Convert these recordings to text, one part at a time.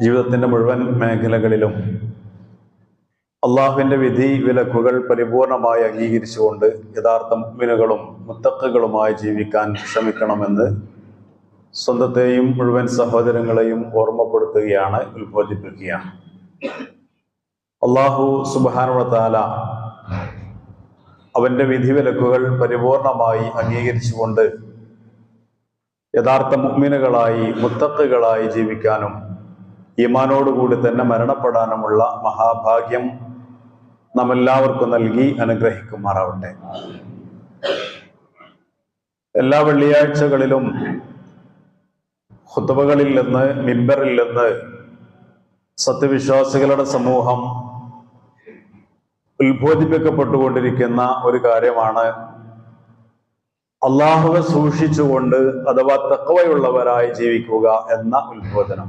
ജീവിതത്തിന്റെ മുഴുവൻ മേഖലകളിലും അള്ളാഹുവിന്റെ വിധി വിലക്കുകൾ പരിപൂർണമായി അംഗീകരിച്ചുകൊണ്ട് യഥാർത്ഥ മുമ്പിനുകളും മുത്തക്കുകളുമായി ജീവിക്കാൻ ശ്രമിക്കണമെന്ന് സ്വന്തത്തെയും മുഴുവൻ സഹോദരങ്ങളെയും ഓർമ്മപ്പെടുത്തുകയാണ് ഉത്ബോധിപ്പിക്കുകയാണ്. അള്ളാഹു സുബാനുവത്താല അവന്റെ വിധിവിലക്കുകൾ പരിപൂർണമായി അംഗീകരിച്ചുകൊണ്ട് യഥാർത്ഥ മുഗ്മിനുകളായി മുത്തക്കുകളായി ജീവിക്കാനും ഈമാനോടുകൂടി തന്നെ മരണപ്പെടാനുമുള്ള മഹാഭാഗ്യം നമ്മെല്ലാവർക്കും നൽകി അനുഗ്രഹിക്കുമാറാവട്ടെ. എല്ലാ വെള്ളിയാഴ്ചകളിലും ഹുത്തുബകളിൽ നിന്ന് മിമ്പറിൽ നിന്ന് സത്യവിശ്വാസികളുടെ സമൂഹം ഉത്ബോധിപ്പിക്കപ്പെട്ടുകൊണ്ടിരിക്കുന്ന ഒരു കാര്യമാണ് അള്ളാഹുവെ സൂക്ഷിച്ചുകൊണ്ട് അഥവാ തക്കവയുള്ളവരായി ജീവിക്കുക എന്ന ഉത്ബോധനം.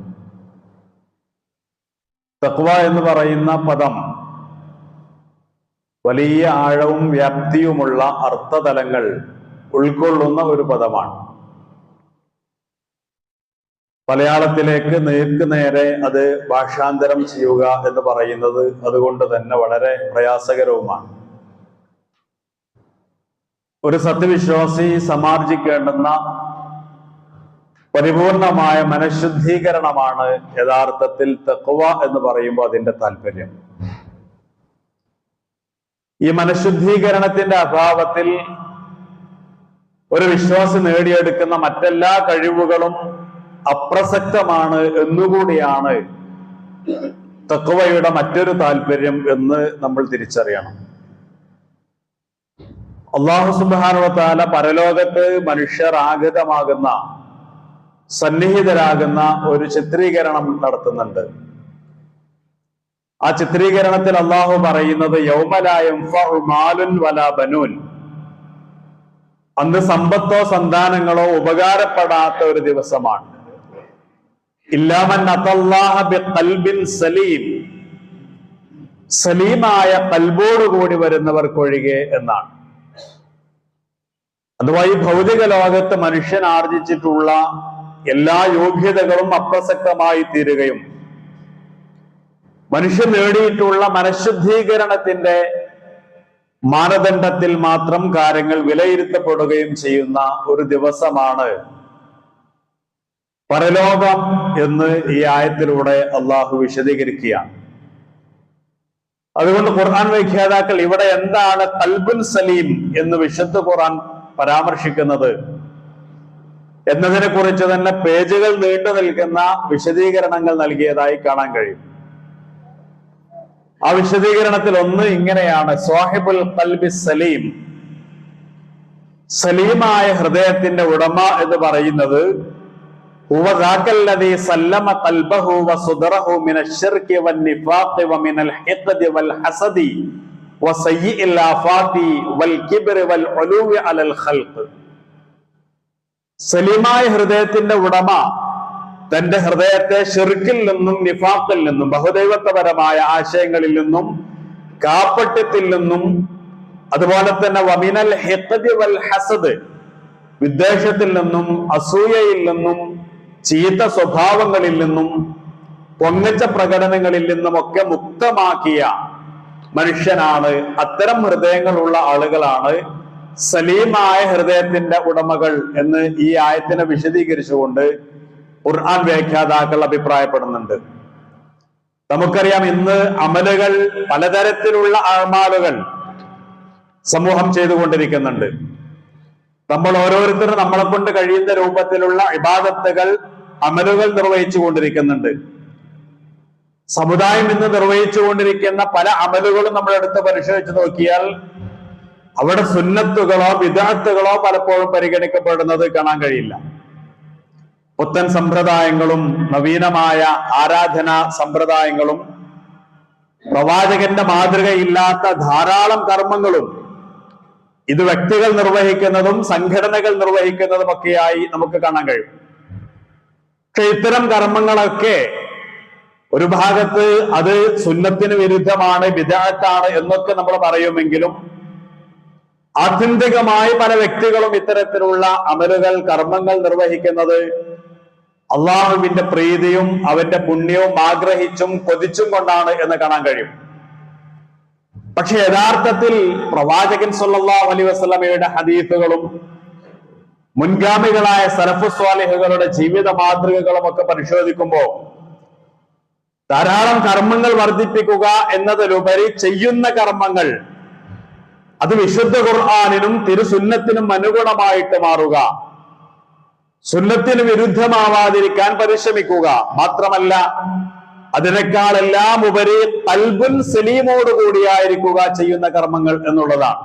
തക്വ എന്ന് പറയുന്ന പദം. വലിയ ആഴവും വ്യാപ്തിയുമുള്ള അർത്ഥതലങ്ങൾ ഉൾക്കൊള്ളുന്ന ഒരു പദമാണ്. മലയാളത്തിലേക്ക് നേർക്ക് നേരെ അത് ഭാഷാന്തരം ചെയ്യുക എന്ന് പറയുന്നത് അതുകൊണ്ട് തന്നെ വളരെ പ്രയാസകരവുമാണ്. ഒരു സത്യവിശ്വാസി സമാർജിക്കേണ്ടുന്ന പരിപൂർണമായ മനഃശുദ്ധീകരണമാണ് യഥാർത്ഥത്തിൽ തെക്കുവ എന്ന് പറയുമ്പോൾ അതിന്റെ താല്പര്യം. ഈ മനഃശുദ്ധീകരണത്തിന്റെ അഭാവത്തിൽ ഒരു വിശ്വാസി നേടിയെടുക്കുന്ന മറ്റെല്ലാ കഴിവുകളും അപ്രസക്തമാണ് എന്നുകൂടിയാണ് തെക്കുവയുടെ മറ്റൊരു താല്പര്യം എന്ന് നമ്മൾ തിരിച്ചറിയണം. അള്ളാഹു സുബാനുവത്താല പരലോകത്ത് മനുഷ്യർ ആഗതമാകുന്ന സന്നിഹിതരാകുന്ന ഒരു ചിത്രീകരണം നടത്തുന്നുണ്ട്. ആ ചിത്രീകരണത്തിൽ അള്ളാഹു പറയുന്നത് യൗമലായും ബനൂൻ. അന്ന് സമ്പത്തോ സന്താനങ്ങളോ ഉപകാരപ്പെടാത്ത ഒരു ദിവസമാണ്. ഇല്ലാമൻ സലീം. സലീമായ കൽബോടുകൂടി വരുന്നവർക്കൊഴികെ എന്നാണ്. അഥവാ ഈ ഭൗതിക ലോകത്ത് മനുഷ്യൻ ആർജിച്ചിട്ടുള്ള എല്ലാ യോഗ്യതകളും അപ്രസക്തമായി തീരുകയും മനുഷ്യൻ നേടിയിട്ടുള്ള മനഃശുദ്ധീകരണത്തിന്റെ മാനദണ്ഡത്തിൽ മാത്രം കാര്യങ്ങൾ വിലയിരുത്തപ്പെടുകയും ചെയ്യുന്ന ഒരു ദിവസമാണ് പരലോകം എന്ന് ഈ ആയത്തിലൂടെ അള്ളാഹു വിശദീകരിക്കുകയാണ് അതുകൊണ്ട് ഖുർആൻ വ്യാഖ്യാതാക്കൾ ഇവിടെ എന്താണ് കൽബുൽ സലീം എന്ന് വിശുദ്ധ ഖുർആൻ പരാമർശിക്കുന്നത്? എന്നതിനെ കുറിച്ച് തന്നെ പേജുകൾ നീണ്ടു നിൽക്കുന്ന വിശദീകരണങ്ങൾ നൽകിയതായി കാണാൻ കഴിയും. ആ വിശദീകരണത്തിൽ ഒന്ന് ഇങ്ങനെയാണ്. സോഹിബുൽ കൽബി സലീം. സലീമായ ഹൃദയത്തിന്റെ ഉടമ എന്ന് പറയുന്നത് ഹസദി വൽ വൽ ഖൽഖ്. സലീമായ ഹൃദയത്തിന്റെ ഉടമ തന്റെ ഹൃദയത്തെ ഷിർക്കിൽ നിന്നും നിഫാഖിൽ നിന്നും ബഹുദൈവത്വപരമായ ആശയങ്ങളിൽ നിന്നും കാപ്പട്യത്തിൽ നിന്നും അതുപോലെ തന്നെ വമിനൽ വൽ ഹസദ് വിദ്വേഷത്തിൽ നിന്നും അസൂയയിൽ നിന്നും ചീത്ത സ്വഭാവങ്ങളിൽ നിന്നും പൊങ്ങച്ച പ്രകടനങ്ങളിൽ നിന്നും ഒക്കെ മുക്തമാക്കിയ മനുഷ്യനാണ്. അത്തരം ഹൃദയങ്ങളുള്ള ആളുകളാണ് സലീമായ ഹൃദയത്തിന്റെ ഉടമകൾ എന്ന് ഈ ആയത്തിനെ വിശദീകരിച്ചുകൊണ്ട് ഖുർആൻ വ്യാഖ്യാതാക്കൾ അഭിപ്രായപ്പെടുന്നുണ്ട്. നമുക്കറിയാം ഇന്ന് അമലുകൾ പലതരത്തിലുള്ള അമാലുകൾ സമൂഹം ചെയ്തുകൊണ്ടിരിക്കുന്നുണ്ട്. നമ്മൾ ഓരോരുത്തരും നമ്മളെ കൊണ്ട് കഴിയുന്ന രൂപത്തിലുള്ള ഇബാദത്തുകൾ അമലുകൾ നിർവഹിച്ചു കൊണ്ടിരിക്കുന്നുണ്ട് സമുദായം ഇന്ന് നിർവഹിച്ചു കൊണ്ടിരിക്കുന്ന പല അമലുകളും നമ്മൾ എടുത്ത് പരിശോധിച്ച് നോക്കിയാൽ അവിടെ സുന്നത്തുകളോ വിദാത്തുകളോ പലപ്പോഴും പരിഗണിക്കപ്പെടുന്നത് കാണാൻ കഴിയില്ല. പുത്തൻ സമ്പ്രദായങ്ങളും നവീനമായ ആരാധന സമ്പ്രദായങ്ങളും പ്രവാചകന്റെ മാതൃകയില്ലാത്ത ധാരാളം കർമ്മങ്ങളും ഇത് വ്യക്തികൾ നിർവഹിക്കുന്നതും സംഘടനകൾ നിർവഹിക്കുന്നതും ഒക്കെയായി നമുക്ക് കാണാൻ കഴിയും. പക്ഷെ ഇത്തരം കർമ്മങ്ങളൊക്കെ ഒരു ഭാഗത്ത് അത് സുന്നത്തിന് വിരുദ്ധമാണ് വിദാത്താണ് എന്നൊക്കെ നമ്മൾ പറയുമെങ്കിലും ആത്യന്തികമായി പല വ്യക്തികളും ഇത്തരത്തിലുള്ള അമലുകൾ കർമ്മങ്ങൾ നിർവഹിക്കുന്നത് അള്ളാഹുവിന്റെ പ്രീതിയും അവന്റെ പുണ്യവും ആഗ്രഹിച്ചും കൊതിച്ചും കൊണ്ടാണ് എന്ന് കാണാൻ കഴിയും. പക്ഷെ യഥാർത്ഥത്തിൽ പ്രവാചകൻ സല്ലാഹു അലൈ വസ്ലമയുടെ ഹദീഫുകളും മുൻഗാമികളായ സലഫു സ്വാലിഹുകളുടെ ജീവിത മാതൃകകളും ഒക്കെ പരിശോധിക്കുമ്പോൾ ധാരാളം കർമ്മങ്ങൾ വർദ്ധിപ്പിക്കുക എന്നതിലുപരി ചെയ്യുന്ന കർമ്മങ്ങൾ അത് വിശുദ്ധ ഖുർആാനിനും തിരുസുന്നത്തിനും അനുഗുണമായിട്ട് മാറുക. സുന്നത്തിന് വിരുദ്ധമാവാതിരിക്കാൻ പരിശ്രമിക്കുക. മാത്രമല്ല അതിനേക്കാളെല്ലാം ഉപരി കൽബുൻ സലീമോട് കൂടിയായിരിക്കുക ചെയ്യുന്ന കർമ്മങ്ങൾ എന്നുള്ളതാണ്.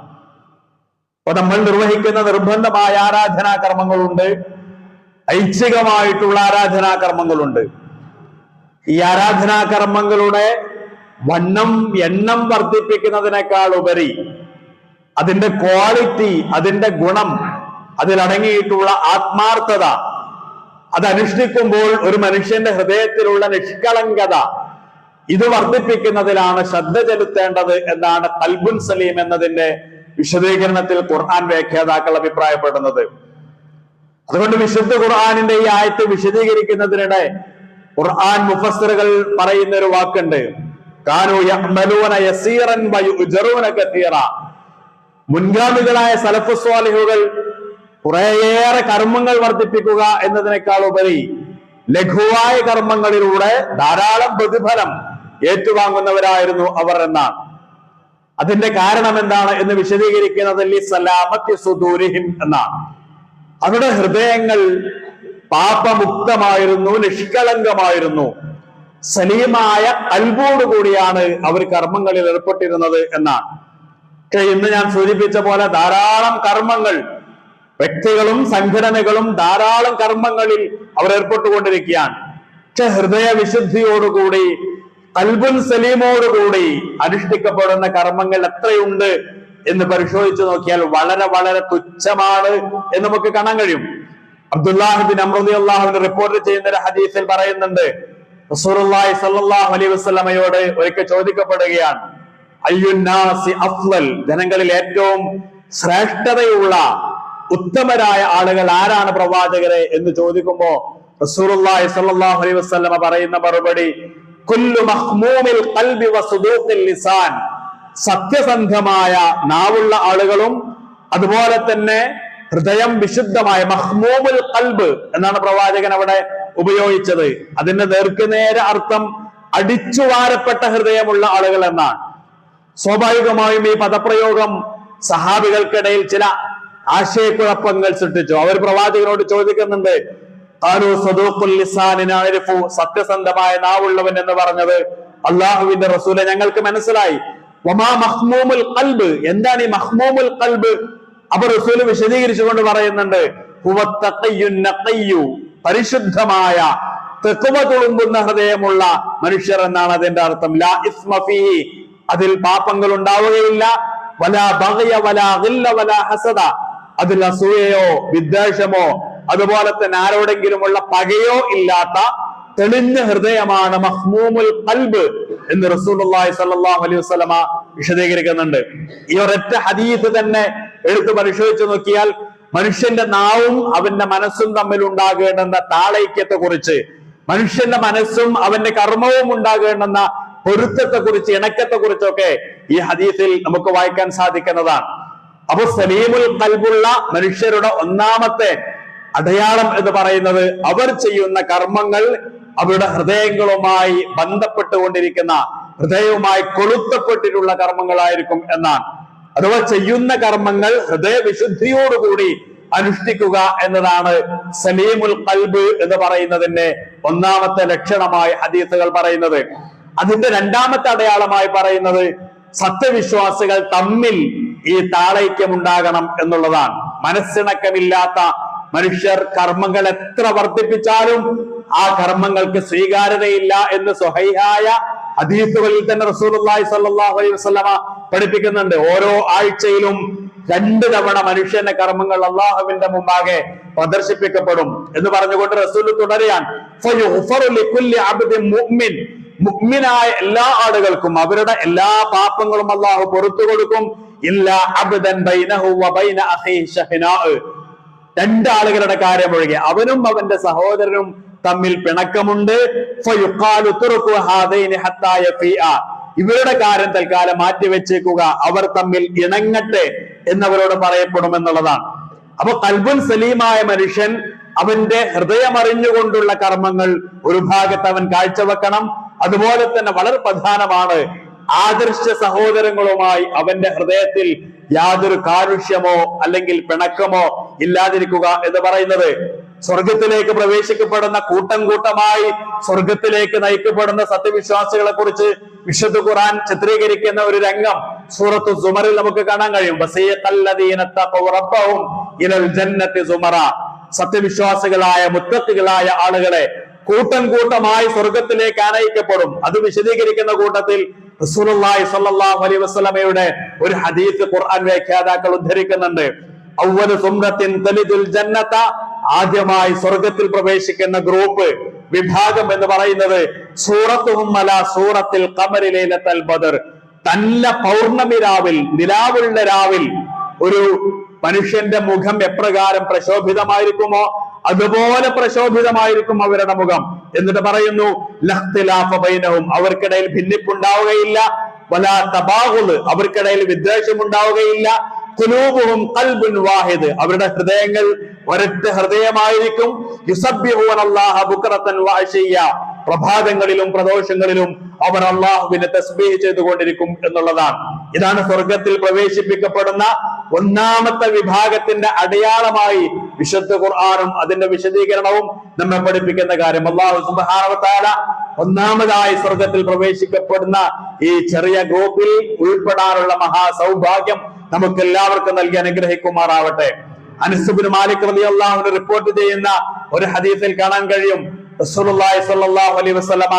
അപ്പൊ നമ്മൾ നിർവഹിക്കുന്ന നിർബന്ധമായ ആരാധനാ കർമ്മങ്ങളുണ്ട്. ഐച്ഛികമായിട്ടുള്ള ആരാധനാ കർമ്മങ്ങളുണ്ട്. ഈ ആരാധനാ കർമ്മങ്ങളുടെ വണ്ണം എണ്ണം വർദ്ധിപ്പിക്കുന്നതിനേക്കാൾ ഉപരി അതിന്റെ ക്വാളിറ്റി അതിന്റെ ഗുണം അതിലടങ്ങിയിട്ടുള്ള ആത്മാർത്ഥത അതനുഷ്ഠിക്കുമ്പോൾ ഒരു മനുഷ്യന്റെ ഹൃദയത്തിലുള്ള നിഷ്കളങ്കത ഇത് വർദ്ധിപ്പിക്കുന്നതിലാണ് ശ്രദ്ധ ചെലുത്തേണ്ടത് എന്നാണ് കൽബുൻ സലീം എന്നതിന്റെ വിശദീകരണത്തിൽ ഖുർആൻ വ്യാഖ്യാതാക്കൾ അഭിപ്രായപ്പെടുന്നത്. അതുകൊണ്ട് വിശുദ്ധ ഖുർആാനിന്റെ ഈ ആയത്ത് വിശദീകരിക്കുന്നതിനിടെ ഖുർആൻ മുഫസ്സിറുകൾ പറയുന്ന ഒരു വാക്കുണ്ട്. കാനു മുൻഗാമികളായ സലഫുസ്വാലിഹുകൾ കുറേയേറെ കർമ്മങ്ങൾ വർദ്ധിപ്പിക്കുക എന്നതിനേക്കാൾ ഉപരി ലഘുവായ കർമ്മങ്ങളിലൂടെ ധാരാളം പ്രതിഫലം ഏറ്റുവാങ്ങുന്നവരായിരുന്നു അവർ എന്നാണ്. അതിന്റെ കാരണം എന്താണ് എന്ന് വിശദീകരിക്കുന്നത്? സലാമത്തി സുദൂരിഹിം എന്നാണ്. അവരുടെ ഹൃദയങ്ങൾ പാപമുക്തമായിരുന്നു നിഷ്കളങ്കമായിരുന്നു. സലീമായ അൽബോടുകൂടിയാണ് അവർ കർമ്മങ്ങളിൽ ഏർപ്പെട്ടിരുന്നത് എന്നാണ്. പക്ഷെ ഇന്ന് ഞാൻ സൂചിപ്പിച്ച പോലെ ധാരാളം കർമ്മങ്ങൾ വ്യക്തികളും സംഘടനകളും ധാരാളം കർമ്മങ്ങളിൽ അവർ ഏർപ്പെട്ടുകൊണ്ടിരിക്കുകയാണ്. പക്ഷെ ഹൃദയ വിശുദ്ധിയോടുകൂടി കൽബുൻ സലീമോടുകൂടി അനുഷ്ഠിക്കപ്പെടുന്ന കർമ്മങ്ങൾ എത്രയുണ്ട് എന്ന് പരിശോധിച്ചു നോക്കിയാൽ വളരെ വളരെ തുച്ഛമാണ് എന്ന് നമുക്ക് കാണാൻ കഴിയും. അബ്ദുല്ലാഹിബിൻ അമ്രദി റിപ്പോർട്ട് ചെയ്യുന്ന ഒരു ഹദീസിൽ പറയുന്നുണ്ട് അലൈഹി വസല്ലമയോട് ഒരിക്കൽ ചോദിക്കപ്പെടുകയാണ് അഫ്ലൽ. ജനങ്ങളിൽ ഏറ്റവും ശ്രേഷ്ഠതയുള്ള ഉത്തമരായ ആളുകൾ ആരാണ് പ്രവാചകരെ എന്ന് ചോദിക്കുമ്പോ റസൂലുള്ളാഹി സ്വല്ലല്ലാഹു അലൈഹി പറയുന്ന മറുപടി ഖൽബി വസുദൂഖിൽ ലിസാൻ. സത്യസന്ധമായ നാവുള്ള ആളുകളും അതുപോലെ തന്നെ ഹൃദയം വിശുദ്ധമായ മഹ്മൂമുൽ കൽബ് എന്നാണ് പ്രവാചകൻ അവിടെ ഉപയോഗിച്ചത്. അതിന്റെ നേർക്കുനേരെ അർത്ഥം അടിച്ചുവാരപ്പെട്ട ഹൃദയമുള്ള ആളുകൾ എന്നാണ്. സ്വാഭാവികമായും ഈ പദപ്രയോഗം സഹാബികൾക്കിടയിൽ ചില ആശയക്കുഴപ്പങ്ങൾ സൃഷ്ടിച്ചു. അവർ പ്രവാചകനോട് ചോദിക്കുന്നുണ്ട് സത്യസന്ധമായ നാവുള്ളവൻ എന്ന് പറഞ്ഞത് അള്ളാഹുവിന്റെ റസൂലെ. ഞങ്ങൾക്ക് മനസ്സിലായി. മഹ്മൂമുൽ കൽബ് എന്താണ് ഈ മഹ്മൂമുൽ കൽബ് അപ്പൊ റസൂൽ വിശദീകരിച്ചുകൊണ്ട് പറയുന്നുണ്ട് പരിശുദ്ധമായ തെക്കുവ തുളുമ്പുന്ന ഹൃദയമുള്ള മനുഷ്യർ എന്നാണ് അതിന്റെ അർത്ഥം. ലാ ഇസ്മഫി അതിൽ പാപങ്ങൾ ഉണ്ടാവുകയില്ല വലാ ബഹയ വലാ ഗില്ല വലാ ഹസദ. അതിൽ അസൂയയോ വിദ്വേഷമോ അതുപോലെ തന്നെ ആരോടെങ്കിലുമുള്ള പകയോ ഇല്ലാത്ത തെളിഞ്ഞ ഹൃദയമാണ് മഹ്മൂമുൽ കൽബ് എന്ന് റസൂലുള്ളാഹി സ്വല്ലല്ലാഹു അലൈഹി വസല്ലമ വിശദീകരിക്കുന്നുണ്ട്. ഈ ഒരൊറ്റ ഹദീസ് തന്നെ എടുത്തു പരിശോധിച്ചു നോക്കിയാൽ മനുഷ്യന്റെ നാവും അവന്റെ മനസ്സും തമ്മിൽ ഉണ്ടാകേണ്ടുന്ന താളൈക്യത്തെ കുറിച്ച് മനുഷ്യന്റെ മനസ്സും അവന്റെ കർമ്മവും ഉണ്ടാകേണ്ടുന്ന പൊരുത്തത്തെ കുറിച്ച് ഇണക്കത്തെ കുറിച്ചൊക്കെ ഈ ഹദീസിൽ നമുക്ക് വായിക്കാൻ സാധിക്കുന്നതാണ്. അപ്പൊ സലീമുൽ കൽബുള്ള മനുഷ്യരുടെ ഒന്നാമത്തെ അടയാളം എന്ന് പറയുന്നത് അവർ ചെയ്യുന്ന കർമ്മങ്ങൾ അവരുടെ ഹൃദയങ്ങളുമായി ബന്ധപ്പെട്ടുകൊണ്ടിരിക്കുന്ന ഹൃദയവുമായി കൊളുത്തപ്പെട്ടിട്ടുള്ള കർമ്മങ്ങളായിരിക്കും എന്നാണ്. അഥവാ ചെയ്യുന്ന കർമ്മങ്ങൾ ഹൃദയവിശുദ്ധിയോടുകൂടി അനുഷ്ഠിക്കുക എന്നതാണ് സലീമുൽ കൽബ് എന്ന് പറയുന്നതിന്റെ ഒന്നാമത്തെ ലക്ഷണമായി ഹദീസുകൾ പറയുന്നത്. അതിന്റെ രണ്ടാമത്തെ അടയാളമായി പറയുന്നത് സത്യവിശ്വാസികൾ തമ്മിൽ ഈ താളൈക്യം ഉണ്ടാകണം എന്നുള്ളതാണ്. മനസ്സിണക്കമില്ലാത്ത മനുഷ്യർ കർമ്മങ്ങൾ എത്ര വർദ്ധിപ്പിച്ചാലും ആ കർമ്മങ്ങൾക്ക് സ്വീകാര്യതയില്ല എന്ന് സ്വഹൈഹായ ഹദീസുകളിൽ തന്നെ റസൂലുള്ളാഹി സ്വല്ലല്ലാഹു അലൈഹി വസല്ലമ പഠിപ്പിക്കുന്നുണ്ട്. ഓരോ ആഴ്ചയിലും രണ്ട് തവണ മനുഷ്യന്റെ കർമ്മങ്ങൾ അള്ളാഹുവിന്റെ മുമ്പാകെ പ്രദർശിപ്പിക്കപ്പെടും എന്ന് പറഞ്ഞുകൊണ്ട് റസൂൽ തുടരുകയാൻ അബ്ദിൻ എല്ലാ ആളുകൾക്കും അവരുടെ എല്ലാ പാപങ്ങളും അള്ളാഹു പുറത്തു കൊടുക്കും. ഇല്ല അബ്ദൻ രണ്ടാളുകളുടെ കാര്യം ഒഴികെ അവനും അവന്റെ സഹോദരനും തമ്മിൽ പിണക്കമുണ്ട്. ഇവരുടെ കാര്യം തൽക്കാലം മാറ്റിവെച്ചേക്കുക. അവർ തമ്മിൽ ഇണങ്ങട്ടെ എന്നവരോട് പറയപ്പെടുമെന്നുള്ളതാണ്. അപ്പൊ കൽബുൻ സലീമായ മനുഷ്യൻ അവന്റെ ഹൃദയമറിഞ്ഞുകൊണ്ടുള്ള കർമ്മങ്ങൾ ഒരു ഭാഗത്ത് അവൻ കാഴ്ചവെക്കണം. അതുപോലെ തന്നെ വളരെ പ്രധാനമാണ് ആദർശ സഹോദരങ്ങളുമായി അവന്റെ ഹൃദയത്തിൽ യാതൊരു കാരുഷ്യമോ അല്ലെങ്കിൽ പിണക്കമോ ഇല്ലാതിരിക്കുക എന്ന് പറയുന്നത്. സ്വർഗത്തിലേക്ക് പ്രവേശിക്കപ്പെടുന്ന കൂട്ടം കൂട്ടമായി സ്വർഗത്തിലേക്ക് നയിക്കപ്പെടുന്ന സത്യവിശ്വാസികളെ കുറിച്ച് വിശുദ്ധ ഖുറാൻ ചിത്രീകരിക്കുന്ന ഒരു രംഗം സൂറത്ത് സുമറിൽ നമുക്ക് കാണാൻ കഴിയും. സത്യവിശ്വാസികളായ മുത്തത്തികളായ ആളുകളെ കൂട്ടം കൂട്ടമായി സ്വർഗത്തിലേക്ക് ആനയിക്കപ്പെടും. അത് വിശദീകരിക്കുന്ന കൂട്ടത്തിൽ റസൂലുള്ളാഹി സ്വല്ലല്ലാഹു അലൈഹി വസല്ലമയുടെ ഒരു ഹദീസ് ഖുർആൻ വ്യാഖ്യാതാക്കൾ ഉദ്ധരിക്കുന്നുണ്ട്. സുംറത്തിൻ ജന്നത ആദ്യമായി സ്വർഗത്തിൽ പ്രവേശിക്കുന്ന ഗ്രൂപ്പ് വിഭാഗം എന്ന് പറയുന്നത് സൂറത്തുഹും സൂറത്തിൽ കമരിലേലത്തൽ ബദർ തന്ന പൗർണമി രാവിൽ നിലാവുള്ള രാവിൽ ഒരു മനുഷ്യന്റെ മുഖം എപ്രകാരം പ്രശോഭിതമായിരിക്കുമോ? അതുപോലെ പ്രശോഭിതമായിരിക്കും അവരുടെ മുഖം. എന്നിട്ട് പറയുന്നു ലഹ്തിലാഫബൈനവും അവർക്കിടയിൽ ഭിന്നിപ്പുണ്ടാവുകയില്ല. വല തബാഹുൾ അവർക്കിടയിൽ വിദ്വേഷം ഉണ്ടാവുകയില്ല കുലൂപവും ഖൽബുൻ വാഹിദ് അവരുടെ ഹൃദയങ്ങൾ ഒരൊറ്റ ഹൃദയമായിരിക്കും. അല്ലാഹ പ്രഭാതങ്ങളിലും പ്രദോഷങ്ങളിലും അവർ അള്ളാഹുവിനെ തസ്ബീഹ് ചെയ്തുകൊണ്ടിരിക്കും എന്നുള്ളതാണ്. ഇതാണ് സ്വർഗത്തിൽ പ്രവേശിപ്പിക്കപ്പെടുന്ന ഒന്നാമത്തെ വിഭാഗത്തിന്റെ അടയാളമായി വിശുദ്ധ ഖുർആാനും അതിന്റെ വിശദീകരണവും നമ്മെ പഠിപ്പിക്കുന്ന കാര്യം. അള്ളാഹു സുബാനവത്താല ഒന്നാമതായി സ്വർഗത്തിൽ പ്രവേശിക്കപ്പെടുന്ന ഈ ചെറിയ ഗ്രൂപ്പിൽ ഉൾപ്പെടാനുള്ള മഹാസൗഭാഗ്യം നമുക്ക് എല്ലാവർക്കും നൽകി അനുഗ്രഹിക്കുമാറാവട്ടെ. അനുസുബിന് മാലിക് റലി അള്ളാഹുവിന് റിപ്പോർട്ട് ചെയ്യുന്ന ഒരു ഹദീസിൽ കാണാൻ കഴിയും. റസൂലുള്ളാഹി അലൈഹി വസല്ലമ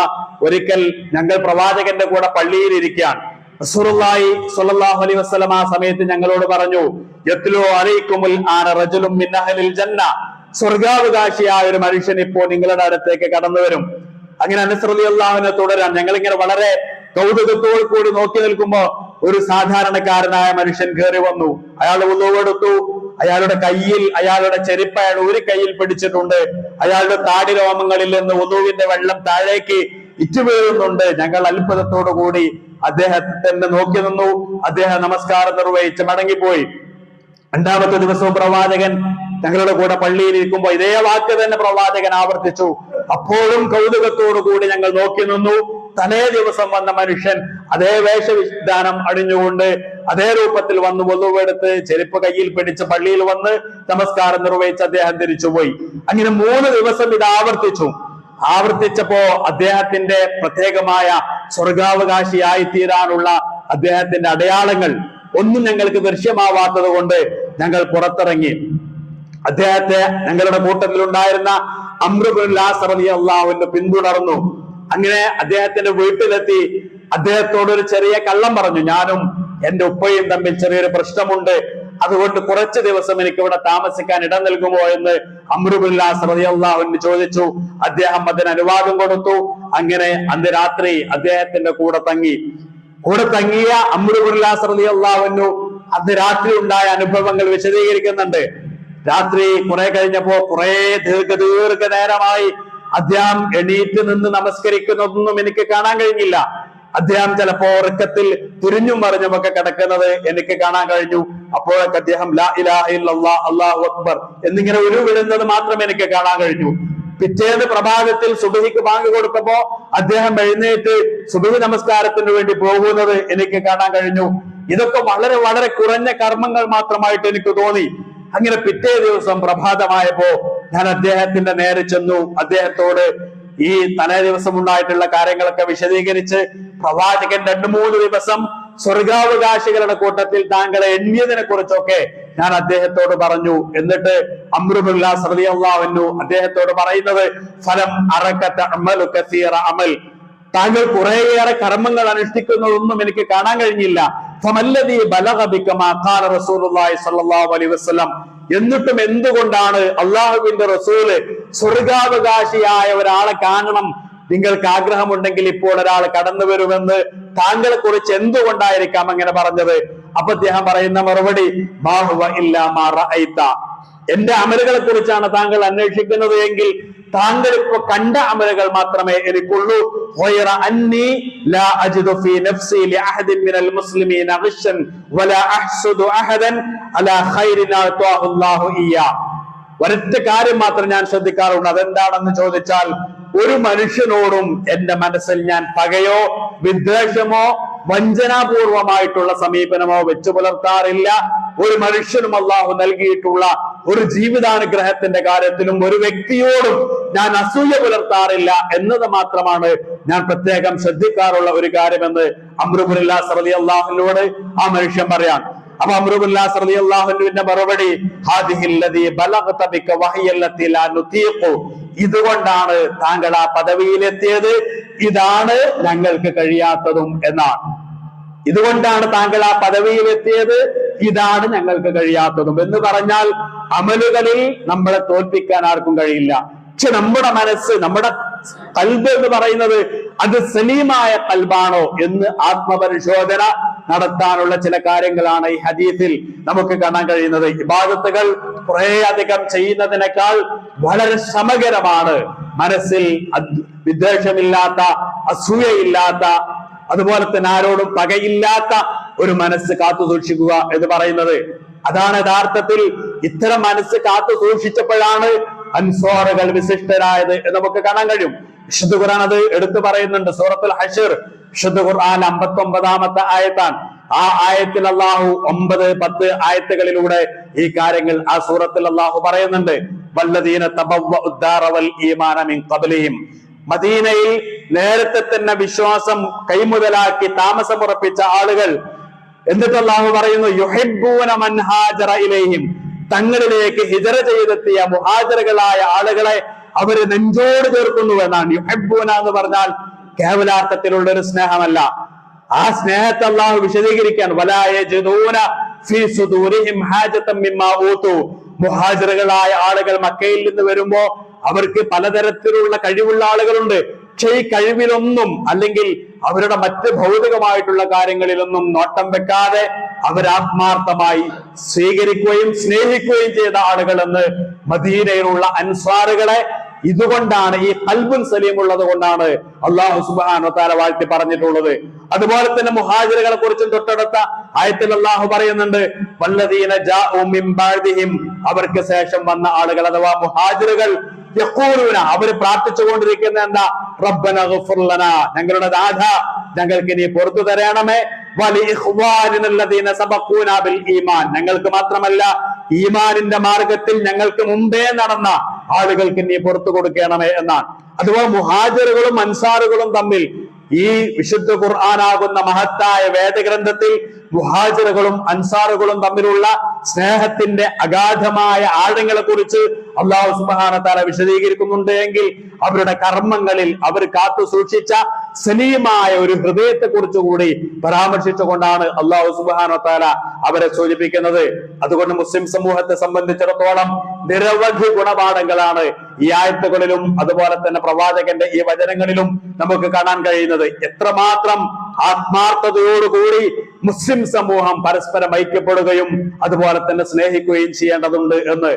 ഒരിക്കൽ ഞങ്ങൾ പ്രവാചകന്റെ കൂടെ പള്ളിയിൽ ഇരിക്കുകയാണ്. റസൂലുള്ളാഹി അലൈഹി വസല്ലമ ആ സമയത്ത് ഞങ്ങളോട് പറഞ്ഞു സ്വർഗാവകാശിയായ ഒരു മനുഷ്യൻ ഇപ്പോ നിങ്ങളുടെ അടുത്തേക്ക് കടന്നു വരും. അങ്ങനെ അനുസൃതി അള്ളാഹുവിനെ തുടരാൻ ഞങ്ങളിങ്ങനെ വളരെ കൗതുകത്തോടു കൂടി നോക്കി നിൽക്കുമ്പോ ഒരു സാധാരണക്കാരനായ മനുഷ്യൻ കയറി വന്നു. അയാൾ ഉള്ളുവെടുത്തു. അയാളുടെ കയ്യിൽ അയാളുടെ ചെരുപ്പ് അയാൾ ഒരു കയ്യിൽ പിടിച്ചിട്ടുണ്ട്. അയാളുടെ താടി രോമങ്ങളിൽ നിന്ന് ഉദുവിന്റെ വെള്ളം താഴേക്ക് ഇറ്റു വീഴുന്നുണ്ട് ഞങ്ങൾ അത്ഭുതത്തോടു കൂടി അദ്ദേഹത്തെ നോക്കി നിന്നു. അദ്ദേഹം നമസ്കാരം നിർവഹിച്ച് മടങ്ങിപ്പോയി. രണ്ടാമത്തെ ദിവസവും പ്രവാചകൻ ഞങ്ങളുടെ കൂടെ പള്ളിയിൽ ഇരിക്കുമ്പോൾ ഇതേ വാക്ക് തന്നെ പ്രവാചകൻ ആവർത്തിച്ചു. അപ്പോഴും കൗതുകത്തോടു കൂടി ഞങ്ങൾ നോക്കി നിന്നു. തലേ ദിവസം വന്ന മനുഷ്യൻ അതേ വേഷവിധാനം അണിഞ്ഞുകൊണ്ട് അതേ രൂപത്തിൽ വന്ന് വധുവെടുത്ത് ചെരുപ്പ് കയ്യിൽ പിടിച്ച് പള്ളിയിൽ വന്ന് നമസ്കാരം നിർവഹിച്ച് അദ്ദേഹം തിരിച്ചുപോയി. അങ്ങനെ മൂന്ന് ദിവസം ഇത് ആവർത്തിച്ചു. ആവർത്തിച്ചപ്പോ അദ്ദേഹത്തിന്റെ പ്രത്യേകമായ സ്വർഗാവകാശിയായി തീരാനുള്ള അദ്ദേഹത്തിന്റെ അടയാളങ്ങൾ ഒന്നും ഞങ്ങൾക്ക് ദൃശ്യമാവാത്തത് കൊണ്ട് ഞങ്ങൾ പുറത്തിറങ്ങി. അദ്ദേഹത്തെ ഞങ്ങളുടെ കൂട്ടത്തിൽ ഉണ്ടായിരുന്ന അള്ളാഹുവിന്റെ പിന്തുടർന്നു. അങ്ങനെ അദ്ദേഹത്തിന്റെ വീട്ടിലെത്തി അദ്ദേഹത്തോട് ഒരു ചെറിയ കള്ളം പറഞ്ഞു. ഞാനും എന്റെ ഉപ്പയും തമ്മിൽ ചെറിയൊരു പ്രശ്നമുണ്ട്. അതുകൊണ്ട് കുറച്ച് ദിവസം എനിക്ക് ഇവിടെ താമസിക്കാൻ ഇടം നൽകുമോ എന്ന് അമ്രുബുല്ലാസ് ചോദിച്ചു. അദ്ദേഹം അതിന് അനുവാദം കൊടുത്തു. അങ്ങനെ അന്ന് രാത്രി അദ്ദേഹത്തിന്റെ കൂടെ തങ്ങി. കൂടെ തങ്ങിയ അമ്രുബുല്ലാസ് റളിയല്ലാഹുവിനു അന്ന് രാത്രി ഉണ്ടായ അനുഭവങ്ങൾ വിശദീകരിക്കുന്നുണ്ട്. രാത്രി കുറെ കഴിഞ്ഞപ്പോ കുറെ ദീർഘ ദീർഘ നേരമായി അദ്ദേഹം എണീറ്റ് നിന്ന് നമസ്കരിക്കുന്നതൊന്നും എനിക്ക് കാണാൻ കഴിഞ്ഞില്ല. അദ്ദേഹം ചിലപ്പോ ഉറക്കത്തിൽ തിരിഞ്ഞും മറിഞ്ഞുമൊക്കെ കിടക്കുന്നത് എനിക്ക് കാണാൻ കഴിഞ്ഞു. അപ്പോഴൊക്കെ അദ്ദേഹം ലാ ഇലാഹ ഇല്ലല്ലാഹ് അല്ലാഹു അക്ബർ എന്നിങ്ങനെ ഒരു വിടുന്നത് മാത്രം എനിക്ക് കാണാൻ കഴിഞ്ഞു. പിറ്റേന്ന് പ്രഭാതത്തിൽ സുബഹിക്ക് ബാങ്ക് കൊടുത്തപ്പോ അദ്ദേഹം എഴുന്നേറ്റ് സുബഹി നമസ്കാരത്തിന് വേണ്ടി പോകുന്നത് എനിക്ക് കാണാൻ കഴിഞ്ഞു. ഇതൊക്കെ വളരെ വളരെ കുറഞ്ഞ കർമ്മങ്ങൾ മാത്രമായിട്ട് എനിക്ക് തോന്നി. അങ്ങനെ പിറ്റേ ദിവസം പ്രഭാതമായപ്പോ ഞാൻ അദ്ദേഹത്തിന്റെ നേരെ ചെന്നു. അദ്ദേഹത്തോട് ഈ തലേ ദിവസം ഉണ്ടായിട്ടുള്ള കാര്യങ്ങളൊക്കെ വിശദീകരിച്ച് പ്രവാചകൻ രണ്ടു മൂന്ന് ദിവസം സ്വർഗാവകാശികളുടെ കൂട്ടത്തിൽ താങ്കളെ എണ്ണിയതിനെ കുറിച്ചൊക്കെ ഞാൻ അദ്ദേഹത്തോട് പറഞ്ഞു. എന്നിട്ട് അമ്രുബുല്ലാ അദ്ദേഹത്തോട് പറയുന്നത് ഫലം അറക്കത്ത അമലു കസീറ അമൽ. താങ്കൾ കുറേയേറെ കർമ്മങ്ങൾ അനുഷ്ഠിക്കുന്നതൊന്നും എനിക്ക് കാണാൻ കഴിഞ്ഞില്ല. എന്നിട്ടും എന്തുകൊണ്ടാണ് അള്ളാഹുവിന്റെ റസൂൽ സ്വർഗാവകാശിയായ ഒരാളെ കാണണം നിങ്ങൾക്ക് ആഗ്രഹമുണ്ടെങ്കിൽ ഇപ്പോൾ ഒരാൾ കടന്നു വരുമെന്ന് താങ്കളെ കുറിച്ച് എന്തുകൊണ്ടായിരിക്കാം അങ്ങനെ പറഞ്ഞത്? അപ്പൊ അദ്ദേഹം പറയുന്ന മറുപടി എന്റെ അമലുകളെ കുറിച്ചാണ് താങ്കൾ അന്വേഷിക്കുന്നത് എങ്കിൽ താങ്കൾ ഇപ്പൊ കണ്ട അമലുകൾ മാത്രമേ എനിക്കുള്ളൂ. ഒരൊറ്റ കാര്യം മാത്രം ഞാൻ ശ്രദ്ധിക്കാറുണ്ട്. അതെന്താണെന്ന് ചോദിച്ചാൽ ഒരു മനുഷ്യനോടും എന്റെ മനസ്സിൽ ഞാൻ പകയോ വിദ്വേഷമോ വഞ്ചനാപൂർവമായിട്ടുള്ള സമീപനമോ വെച്ചു പുലർത്താറില്ല. ഒരു മനുഷ്യനും അള്ളാഹു നൽകിയിട്ടുള്ള ഒരു ജീവിതാനുഗ്രഹത്തിന്റെ കാര്യത്തിലും ഒരു വ്യക്തിയോടും ഞാൻ അസൂയ പുലർത്താറില്ല എന്നത് മാത്രമാണ് ഞാൻ പ്രത്യേകം ശ്രദ്ധിക്കാറുള്ള ഒരു കാര്യമെന്ന് അമ്രുബുല്ലാ സറലി അള്ളാഹുവിനോട് ആ മനുഷ്യൻ പറയാം അപ്പൊ അമ്രുബുല്ലാ സറലി അള്ളാഹുവിന്റെ മറുപടി ഇതുകൊണ്ടാണ് താങ്കൾ ആ പദവിയിലെത്തിയത്. ഇതാണ് ഞങ്ങൾക്ക് കഴിയാത്തതും എന്നാണ്. ഇതുകൊണ്ടാണ് താങ്കൾ ആ പദവിയിലെത്തിയത്. ഇതാണ് ഞങ്ങൾക്ക് കഴിയാത്തതും. എന്ന് പറഞ്ഞാൽ അമലുകളിൽ നമ്മളെ തോൽപ്പിക്കാൻ ആർക്കും കഴിയില്ല. പക്ഷെ നമ്മുടെ മനസ്സ് നമ്മുടെ കൽബ് എന്ന് പറയുന്നത് അത് സലീമായ കൽബാണോ എന്ന് ആത്മപരിശോധന നടത്താനുള്ള ചില കാര്യങ്ങളാണ് ഈ ഹദീസിൽ നമുക്ക് കാണാൻ കഴിയുന്നത്. ഇബാദത്തുകൾ കുറെ അധികം ചെയ്യുന്നതിനേക്കാൾ വളരെ ശ്രമകരമാണ് മനസ്സിൽ വിദ്വേഷമില്ലാത്ത അസൂയയില്ലാത്ത അതുപോലെ തന്നെ ആരോടും പകയില്ലാത്ത ഒരു മനസ്സ് കാത്തു സൂക്ഷിക്കുക എന്ന് പറയുന്നത്. അതാണ് യഥാർത്ഥത്തിൽ ഇത്തരം മനസ്സ് കാത്തു സൂക്ഷിച്ചപ്പോഴാണ് അൻസോറുകൾ വിശിഷ്ടരായത് നമുക്ക് കാണാൻ കഴിയും. വിശുദ്ധ ഖുർആൻ അത് എടുത്തു പറയുന്നുണ്ട്. സൂറത്തുൽ ഹഷർ വിശുദ്ധ ഖുർആൻ അമ്പത്തി ഒമ്പതാമത്തെ ആയത്താണ്. ആ ആയത്തിൽ അള്ളാഹു ഒമ്പത് പത്ത് ആയത്തുകളിലൂടെ ഈ കാര്യങ്ങൾ ആ സൂറത്തിൽ അള്ളാഹു പറയുന്നുണ്ട്. വല്ലദീന തബവ്വ ഉദ്ദാറ വൽ ഈമാന മിൻ ഖബ്ലിഹിം. മദീനയിൽ നേരത്തെ തന്നെ വിശ്വാസം കൈമുതലാക്കി താമസമുറപ്പിച്ച ആളുകൾ എന്നിട്ട് അള്ളാഹു പറയുന്നു യുഹിബൂന മൻ ഹാജറ ഇലൈഹിം. തങ്ങളിലേക്ക് ഹിജറ ചെയ്തെത്തിയ മുഹാജറുകളായ ആളുകളെ അവർ നെഞ്ചോട് ചേർക്കുന്നു എന്നാണ്. യുഹബൂന എന്ന് പറഞ്ഞാൽ കേവലാർത്ഥത്തിലുള്ള ഒരു സ്നേഹമല്ല. ആ സ്നേഹത്തെ അള്ളാഹു വിശദീകരിക്കാൻ മുഹാജിറുകളായ ആളുകൾ മക്കയിൽ നിന്ന് വരുമ്പോ അവർക്ക് പലതരത്തിലുള്ള കഴിവുള്ള ആളുകളുണ്ട്. പക്ഷെ ഈ കഴിവിലൊന്നും അല്ലെങ്കിൽ അവരുടെ മറ്റ് ഭൗതികമായിട്ടുള്ള കാര്യങ്ങളിലൊന്നും നോട്ടം വെക്കാതെ അവരാത്മാർത്ഥമായി സ്വീകരിക്കുകയും സ്നേഹിക്കുകയും ചെയ്ത ആളുകൾ എന്ന് മദീനയിലുള്ള അൻസാറുകളെ ഇതുകൊണ്ടാണ് ഈ കൽബുൻ സലീം ഉള്ളത് കൊണ്ടാണ് അള്ളാഹു സുബാനോ താര വാഴ്ത്തി പറഞ്ഞിട്ടുള്ളത്. അതുപോലെ തന്നെ മുഹാജിറുകളെ കുറിച്ചും തൊട്ടടുത്ത ആയത്തിൽ അള്ളാഹു പറയുന്നുണ്ട് വല്ലതീന അവർക്ക് ശേഷം വന്ന ആളുകൾ അഥവാ മുഹാജിറുകൾ അവർ പ്രാർത്ഥിച്ചുകൊണ്ടിരിക്കുന്ന എന്താ? റബ്ബന ഞങ്ങളുടെ നാഥ ഞങ്ങൾക്ക് നീ പുറത്തു തരണമേ. ഞങ്ങൾക്ക് മാത്രമല്ല ഈമാനിന്റെ മാർഗത്തിൽ ഞങ്ങൾക്ക് മുമ്പേ നടന്ന ആളുകൾക്ക് നീ പുറത്തു കൊടുക്കണമേ എന്നാണ്. അതുപോലെ മുഹാജറുകളും അൻസാറുകളും തമ്മിൽ ഈ വിശുദ്ധ ഖുർആനാകുന്ന മഹത്തായ വേദഗ്രന്ഥത്തിൽ മുഹാജിറുകളും അൻസാറുകളും തമ്മിലുള്ള സ്നേഹത്തിന്റെ അഗാധമായ ആഴങ്ങളെ കുറിച്ച് അള്ളാഹു സുബാനത്താല വിശദീകരിക്കുന്നുണ്ട് എങ്കിൽ അവരുടെ കർമ്മങ്ങളിൽ അവർ കാത്തു സൂക്ഷിച്ച സലീമായ ഒരു ഹൃദയത്തെ കുറിച്ച് കൂടി പരാമർശിച്ചുകൊണ്ടാണ് അള്ളാഹു സുബാനത്താല അവരെ സൂചിപ്പിക്കുന്നത്. അതുകൊണ്ട് മുസ്ലിം സമൂഹത്തെ സംബന്ധിച്ചിടത്തോളം നിരവധി ഗുണപാഠങ്ങളാണ് ഈ ആയത്തുകളിലും അതുപോലെ തന്നെ പ്രവാചകന്റെ ഈ വചനങ്ങളിലും നമുക്ക് കാണാൻ കഴിയുന്നത്. എത്രമാത്രം ആത്മാർത്ഥതയോടുകൂടി മുസ്ലിം സമൂഹം പരസ്പരം ഐക്യപ്പെടുകയും അതുപോലെ തന്നെ സ്നേഹിക്കുകയും ചെയ്യേണ്ടതുണ്ട് എന്ന്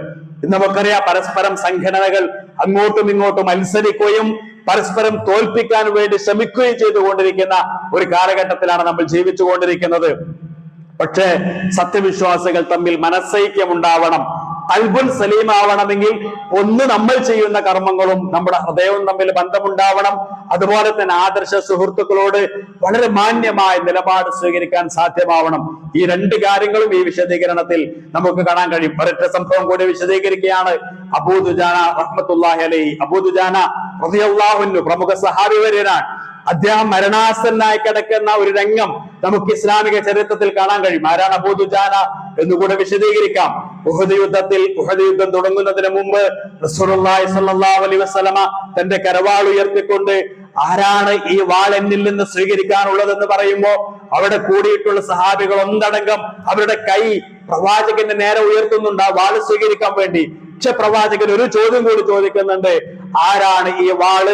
നമുക്കറിയാം. പരസ്പരം സംഘടനകൾ അങ്ങോട്ടും ഇങ്ങോട്ടും മത്സരിക്കുകയും പരസ്പരം തോൽപ്പിക്കാൻ വേണ്ടി ശ്രമിക്കുകയും ചെയ്തുകൊണ്ടിരിക്കുന്ന ഒരു കാലഘട്ടത്തിലാണ് നമ്മൾ ജീവിച്ചുകൊണ്ടിരിക്കുന്നത്. പക്ഷേ സത്യവിശ്വാസികൾ തമ്മിൽ മനസ്സൈക്യം ഉണ്ടാവണം അൽബുൽ സലീമാവണമെങ്കിൽ ഒന്ന് നമ്മൾ ചെയ്യുന്ന കർമ്മങ്ങളും നമ്മുടെ ഹൃദയവും തമ്മിൽ ബന്ധമുണ്ടാവണം. അതുപോലെ തന്നെ ആദർശ സുഹൃത്തുക്കളോട് വളരെ മാന്യമായ നിലപാട് സ്വീകരിക്കാൻ സാധ്യമാവണം. ഈ രണ്ട് കാര്യങ്ങളും ഈ വിശദീകരണത്തിൽ നമുക്ക് കാണാൻ കഴിയും. ഒരൊറ്റ സംഭവം കൂടി വിശദീകരിക്കുകയാണ്. അബൂദുജാന റഹ്മത്തുല്ലാഹി അലൈ അബൂദുജാന റളിയല്ലാഹു പ്രമുഖ സഹാബി വര്യനാണ് അദ്ദേഹം മരണാസന്നായി കിടക്കുന്ന ഒരു രംഗം നമുക്ക് ഇസ്ലാമിക ചരിത്രത്തിൽ കാണാൻ കഴിയും. ആരാണ് അബൂദുജാന എന്നുകൂടെ വിശദീകരിക്കാം. ഉഹദ് യുദ്ധത്തിൽ ഉഹദ് യുദ്ധം തുടങ്ങുന്നതിന് മുമ്പ് അലൈഹി വസല്ലമ തന്റെ കരവാൾ ഉയർത്തിക്കൊണ്ട് ആരാണ് ഈ വാൾ എന്നിൽ നിന്ന് സ്വീകരിക്കാനുള്ളതെന്ന് പറയുമ്പോ അവിടെ കൂടിയിട്ടുള്ള സഹാബികൾ ഒന്നടങ്കം അവരുടെ കൈ പ്രവാചകന്റെ നേരെ ഉയർത്തുന്നുണ്ട് ആ വാൾ സ്വീകരിക്കാൻ വേണ്ടി. പക്ഷെ പ്രവാചകൻ ഒരു ചോദ്യം കൂടി ചോദിക്കുന്നുണ്ട്. ആരാണ് ഈ വാൾ?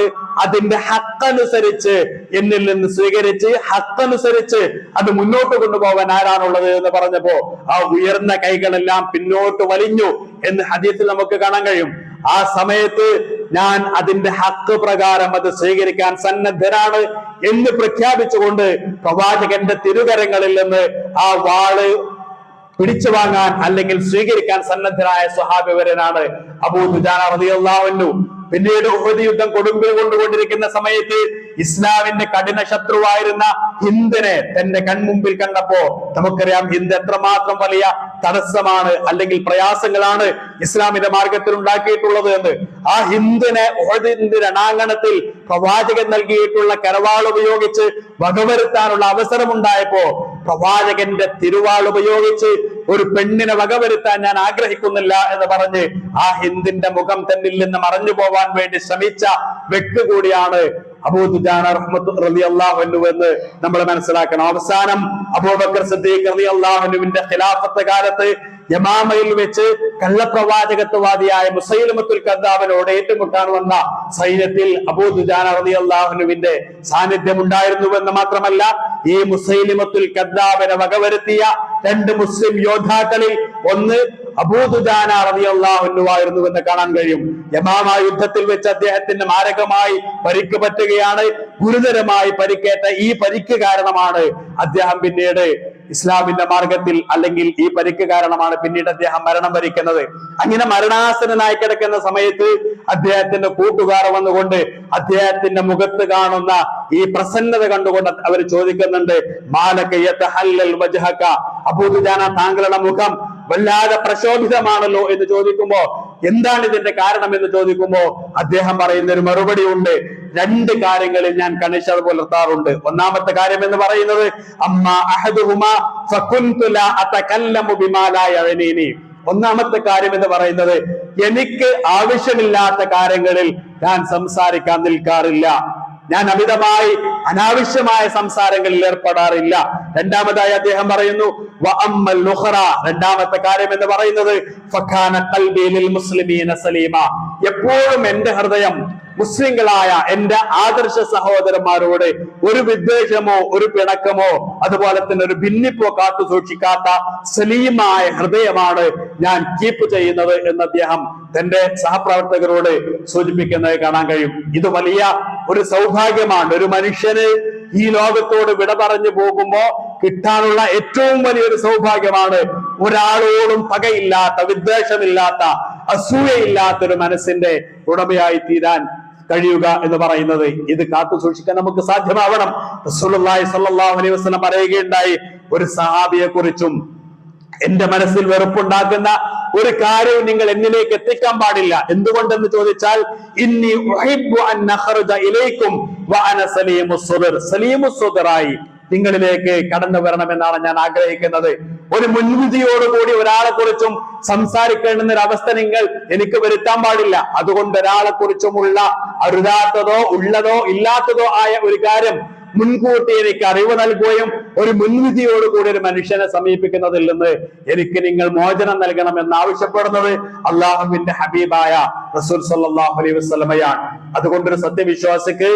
അതിന്റെ ഹക്കനുസരിച്ച് എന്നിൽ നിന്ന് സ്വീകരിച്ച് ഹക്കനുസരിച്ച് അത് മുന്നോട്ട് കൊണ്ടുപോകാൻ ആരാണുള്ളത് എന്ന് പറഞ്ഞപ്പോ ആ ഉയർന്ന കൈകളെല്ലാം പിന്നോട്ട് വലിഞ്ഞു എന്ന് ഹദീസിൽ നമുക്ക് കാണാൻ കഴിയും. ആ സമയത്ത് ഞാൻ അതിന്റെ ഹക്ക് പ്രകാരം അത് സ്വീകരിക്കാൻ സന്നദ്ധരാണ് എന്ന് പ്രഖ്യാപിച്ചുകൊണ്ട് പ്രവാചകന്റെ തിരുകരങ്ങളിൽ നിന്ന് ആ വാൾ പിടിച്ചു വാങ്ങാൻ അല്ലെങ്കിൽ സ്വീകരിക്കാൻ സന്നദ്ധരായ സ്വഹാബിവരനാണ് അബൂ ദുജാന റളിയല്ലാഹു പിന്നീട് ഉഹദ് യുദ്ധം കൊടുമ്പിൽ കൊണ്ടുകൊണ്ടിരിക്കുന്ന സമയത്ത് ഇസ്ലാമിന്റെ കഠിന ശത്രുവായിരുന്ന ഹിന്ദനെ തന്റെ കൺമുമ്പിൽ കണ്ടപ്പോ നമുക്കറിയാം ഹിന്ദ് എത്രമാത്രം വലിയ തടസ്സമാണ് അല്ലെങ്കിൽ പ്രയാസങ്ങളാണ് ഇസ്ലാമിന്റെ മാർഗത്തിൽ ഉണ്ടാക്കിയിട്ടുള്ളത് എന്ന്. ആ ഹിന്ദുനെ ഉഹദിന്റെ രണാങ്കണത്തിൽ പ്രവാചകൻ നൽകിയിട്ടുള്ള കരവാൾ ഉപയോഗിച്ച് വകവരുത്താനുള്ള അവസരം ഉണ്ടായപ്പോ പ്രവാചകന്റെ തിരുവാൾ ഉപയോഗിച്ച് ഒരു പെണ്ണിനെ വകവരുത്താൻ ഞാൻ ആഗ്രഹിക്കുന്നില്ല എന്ന് പറഞ്ഞ് ആ ഹിന്ദിന്റെ മുഖം തന്നിൽ നിന്ന് മറഞ്ഞു പോവാൻ വേണ്ടി ശ്രമിച്ച വ്യക്തി കൂടിയാണ് അബൂദുജാന എന്ന് നമ്മൾ മനസ്സിലാക്കണം. അവസാനം അബൂബക്കർ സിദ്ദീഖ് റളിയല്ലാഹുവിന്റെ ഖിലാഫത്ത് കാലത്ത് യമാമയിൽ വെച്ച് കള്ളപ്രവാചകത്വവാദിയായ മുസൈലമത്തുൽ കദ്ദാബിനോട് ഏറ്റുമുട്ടാൻ വന്ന സൈന്യത്തിൽ അബൂദുജാന അള്ളാഹുനുവിന്റെ സാന്നിധ്യം ഉണ്ടായിരുന്നുവെന്ന് മാത്രമല്ല ഈ മുസൈലിമത്തുൽ കദ്ദാബിനെ വകവരുത്തിയ രണ്ട് മുസ്ലിം യോദ്ധാക്കളിൽ ഒന്ന് അബൂദുജാന റളിയല്ലാഹുവായിരുന്നു എന്ന് കാണാൻ കഴിയും. യമാമ യുദ്ധത്തിൽ വെച്ച് അദ്ദേഹത്തിന്റെ മാരകമായി പരിക്ക് പറ്റുകയാണ്. ഗുരുതരമായി പരിക്കേറ്റ ഈ പരിക്ക് കാരണമാണ് അദ്ദേഹം പിന്നീട് ഇസ്ലാമിന്റെ മാർഗത്തിൽ അല്ലെങ്കിൽ ഈ പരിക്ക് കാരണമാണ് പിന്നീട് അദ്ദേഹം മരണം വരിക്കുന്നത്. അങ്ങനെ മരണാസനനായി കിടക്കുന്ന സമയത്ത് അദ്ദേഹത്തിന്റെ കൂട്ടുകാർ വന്നുകൊണ്ട് അദ്ദേഹത്തിന്റെ മുഖത്ത് കാണുന്ന ഈ പ്രസന്നത കണ്ടുകൊണ്ട് അവർ ചോദിക്കുന്നുണ്ട് താങ്കളുടെ മുഖം വല്ലാതെ പ്രശോഭിതമാണല്ലോ എന്ന് ചോദിക്കുമ്പോ എന്താണ് ഇതിന്റെ കാരണം എന്ന് ചോദിക്കുമ്പോ അദ്ദേഹം പറയുന്ന ഒരു മറുപടി ഉണ്ട്. രണ്ട് കാര്യങ്ങളിൽ ഞാൻ കണിശത പുലർത്താറുണ്ട്. ഒന്നാമത്തെ കാര്യം എന്ന് പറയുന്നത് അമ്മ ഒന്നാമത്തെ കാര്യം എന്ന് പറയുന്നത് എനിക്ക് ആവശ്യമില്ലാത്ത കാര്യങ്ങളിൽ ഞാൻ സംസാരിക്കാൻ നിൽക്കാറില്ല. ഞാൻ അമിതമായി അനാവശ്യമായ സംസാരങ്ങളിൽ ഏർപ്പെടാറില്ല. രണ്ടാമതായി അദ്ദേഹം പറയുന്നു രണ്ടാമത്തെ കാര്യം എന്ന് പറയുന്നത് മുസ്ലിമീന സലീമ. എപ്പോഴും എന്റെ ഹൃദയം മുസ്ലിങ്ങളായ എന്റെ ആദർശ സഹോദരന്മാരോട് ഒരു വിദ്വേഷമോ ഒരു പിണക്കമോ അതുപോലെ തന്നെ ഒരു ഭിന്നിപ്പോ കാത്തു സൂക്ഷിക്കാത്ത സലീമായ ഹൃദയമാണ് ഞാൻ കീപ്പ് ചെയ്യുന്നത് എന്ന് അദ്ദേഹം തന്റെ സഹപ്രവർത്തകരോട് സൂചിപ്പിക്കുന്നത് കാണാൻ കഴിയും. ഇത് വലിയ ഒരു സൗഭാഗ്യമാണ്. ഒരു മനുഷ്യന് ഈ ലോകത്തോട് വിട പറഞ്ഞു പോകുമ്പോ കിട്ടാനുള്ള ഏറ്റവും വലിയൊരു സൗഭാഗ്യമാണ് ഒരാളോടും പകയില്ലാത്ത വിദ്വേഷമില്ലാത്ത അസൂയയില്ലാത്ത ഒരു മനസ്സിന്റെ ഉടമയായി തീരാൻ കഴിയുക എന്ന് പറയുന്നത്. ഇത് കാത്തു സൂക്ഷിക്കാൻ നമുക്ക് സാധ്യമാവണം. റസൂലുള്ളാഹി അലൈഹി വസല്ലം പറയുകയുണ്ടായി ഒരു സഹാബിയെ കുറിച്ചും എന്റെ മനസ്സിൽ വെറുപ്പുണ്ടാക്കുന്ന ഒരു കാര്യവും നിങ്ങൾ എന്നിലേക്ക് എത്തിക്കാൻ പാടില്ല. എന്തുകൊണ്ടെന്ന് ചോദിച്ചാൽ ഇന്നി ഇലൈക്കും സുദർ. സുദറായി നിങ്ങളിലേക്ക് കടന്നു വരണമെന്നാണ് ഞാൻ ആഗ്രഹിക്കുന്നത്. ഒരു മുൻവിധിയോടുകൂടി ഒരാളെ കുറിച്ചും സംസാരിക്കേണ്ടുന്ന ഒരു അവസ്ഥ നിങ്ങൾ എനിക്ക് വരുത്താൻ പാടില്ല. അതുകൊണ്ട് ഒരാളെ കുറിച്ചുമുള്ള അരുതാത്തതോ ഉള്ളതോ ഇല്ലാത്തതോ ആയ ഒരു കാര്യം മുൻകൂട്ടി എനിക്ക് അറിവ് നൽകുകയും ഒരു മുൻവിധിയോടുകൂടി ഒരു മനുഷ്യനെ സമീപിക്കുന്നതിൽ നിന്ന് എനിക്ക് നിങ്ങൾ മോചനം നൽകണം എന്ന് ആവശ്യപ്പെടുന്നത് അള്ളാഹുവിന്റെ ഹബീബായ റസൂൽ സല്ലാഹു അലൈഹി അതുകൊണ്ടൊരു സത്യവിശ്വാസിക്ക്